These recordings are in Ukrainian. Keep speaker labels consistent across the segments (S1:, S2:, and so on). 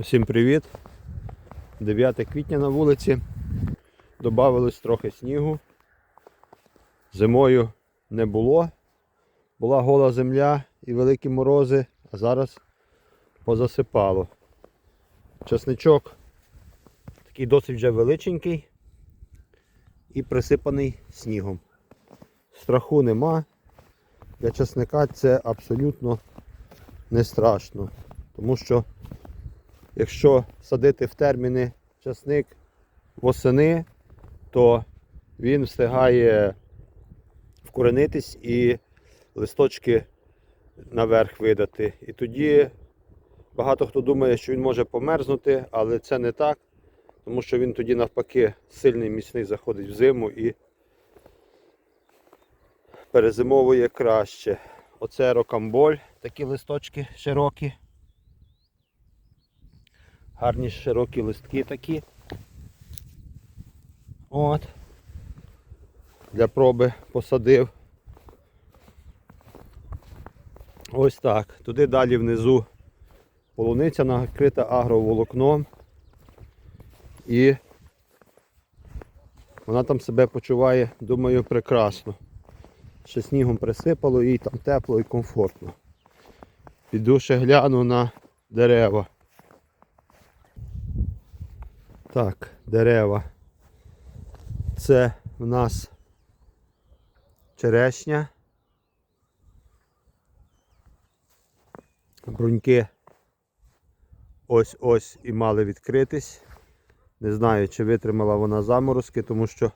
S1: Усім привіт! 9 квітня на вулиці. Добавилось трохи снігу. Зимою не було. Була гола земля і великі морози, а зараз позасипало. Часничок такий досить вже величенький і присипаний снігом. Страху нема. Для часника це абсолютно не страшно. Тому що якщо садити в терміни часник восени, то він встигає вкоренитись і листочки наверх видати. І тоді багато хто думає, що він може померзнути, але це не так, тому що він тоді навпаки сильний міцний заходить в зиму і перезимовує краще. Оце рокамболь, такі листочки широкі. Гарні широкі листки такі. От. Для проби посадив. Ось так. Туди далі внизу полуниця накрита агроволокном. І вона там себе почуває, думаю, прекрасно. Ще снігом присипало, їй там тепло і комфортно. Піду ще гляну на дерева. Так, дерева. Це в нас черешня. Бруньки ось-ось і мали відкритись. Не знаю, чи витримала вона заморозки, тому що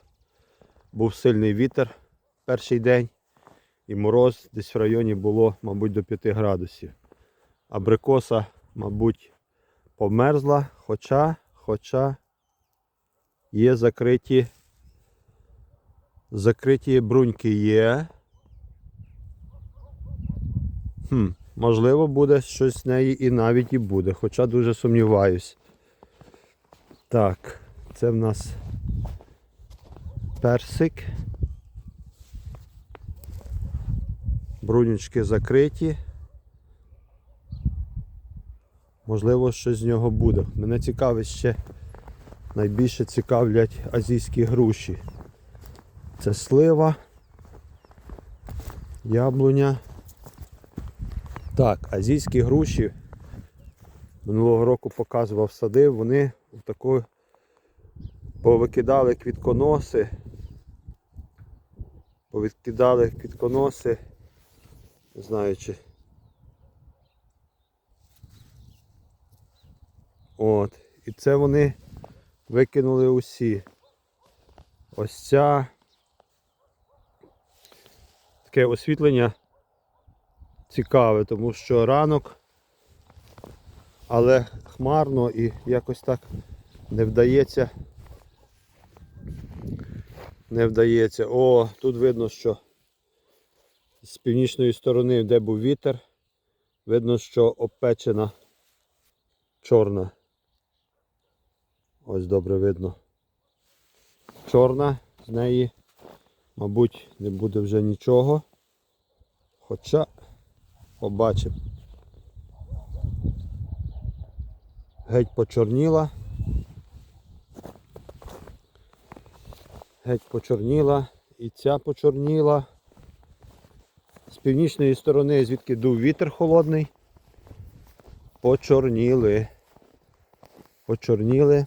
S1: був сильний вітер перший день і мороз десь в районі було, мабуть, до 5 градусів. Абрикоса, мабуть, померзла, хоча, хоча є закриті, закриті бруньки є. Хм, можливо, буде щось з неї і навіть і буде, хоча дуже сумніваюсь. Так, це в нас персик. Брунючки закриті. Можливо, щось з нього буде. Мене цікавить ще найбільше цікавлять азійські груші. Це слива, яблуня. Так, азійські груші минулого року показував сади, вони таку повикидали квітконоси, повикидали квітконоси, не знаю чи. От. І це вони викинули усі. Ось ця таке освітлення цікаве, тому що ранок, але хмарно і якось так не вдається. Не вдається. О, тут видно, що з північної сторони, де був вітер, видно, що обпечена чорна. Ось добре видно. Чорна, з неї, мабуть, не буде вже нічого. Хоча побачимо. Геть почорніла. Геть почорніла і ця почорніла. З північної сторони, звідки дув вітер холодний, почорніли. Почорніли.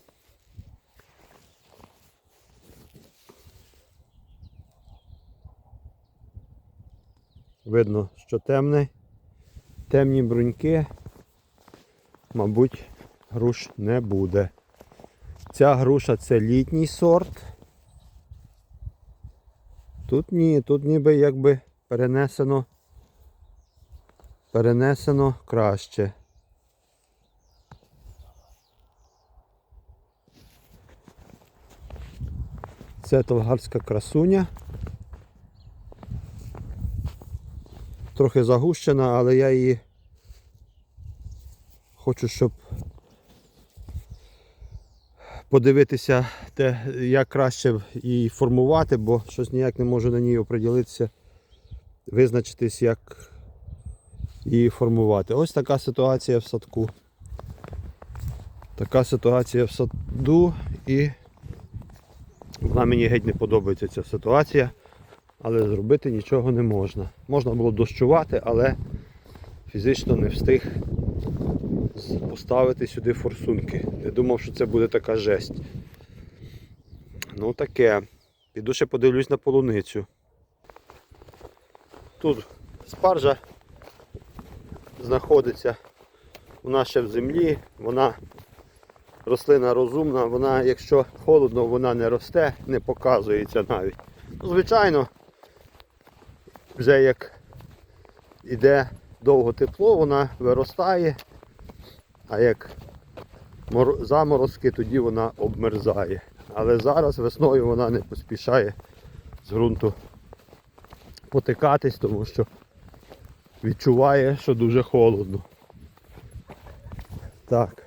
S1: Видно, що темне. Темні бруньки, мабуть, груш не буде. Ця груша це літній сорт. Тут ні, тут ніби якби перенесено, перенесено краще. Це толгарська красуня. Трохи загущена, але я її хочу, щоб подивитися, те, як краще її формувати, бо щось ніяк не можу на ній оприділитися, визначитись, як її формувати. Ось така ситуація в садку. Така ситуація в саду і вона мені геть не подобається ця ситуація, але зробити нічого не можна. Можна було дощувати, але фізично не встиг поставити сюди форсунки. Не думав, що це буде така жесть. Ну таке. Піду ще подивлюсь на полуницю. Тут спаржа знаходиться. Вона ще в землі, вона рослина розумна, вона, якщо холодно, вона не росте, не показується навіть. Ну, звичайно, вже як іде довго тепло, вона виростає, а як заморозки, тоді вона обмерзає. Але зараз весною вона не поспішає з ґрунту потикатись, тому що відчуває, що дуже холодно. Так.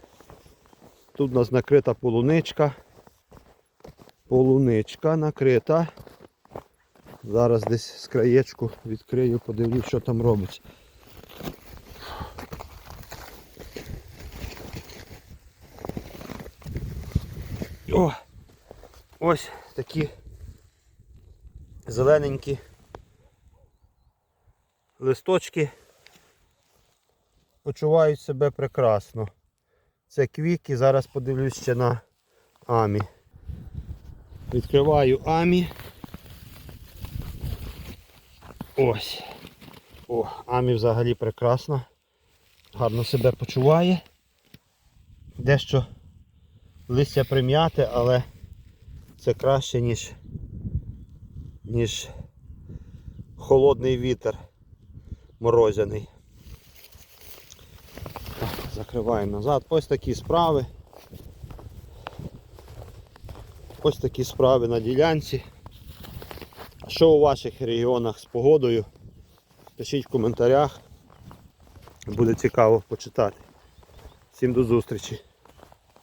S1: Тут у нас накрита полуничка. Полуничка накрита. Зараз десь з краєчку відкрию, подивлюсь, що там робиться. О! Ось такі зелененькі листочки почувають себе прекрасно. Це квіки, зараз подивлюсь ще на амі. Відкриваю амі. Ось. О, амі взагалі прекрасна. Гарно себе почуває. Дещо листя прим'яте, але це краще, ніж, ніж холодний вітер морозяний. Закриваємо назад. Ось такі справи. Ось такі справи на ділянці. Що у ваших регіонах з погодою? Пишіть в коментарях. Буде цікаво почитати. Всім до зустрічі.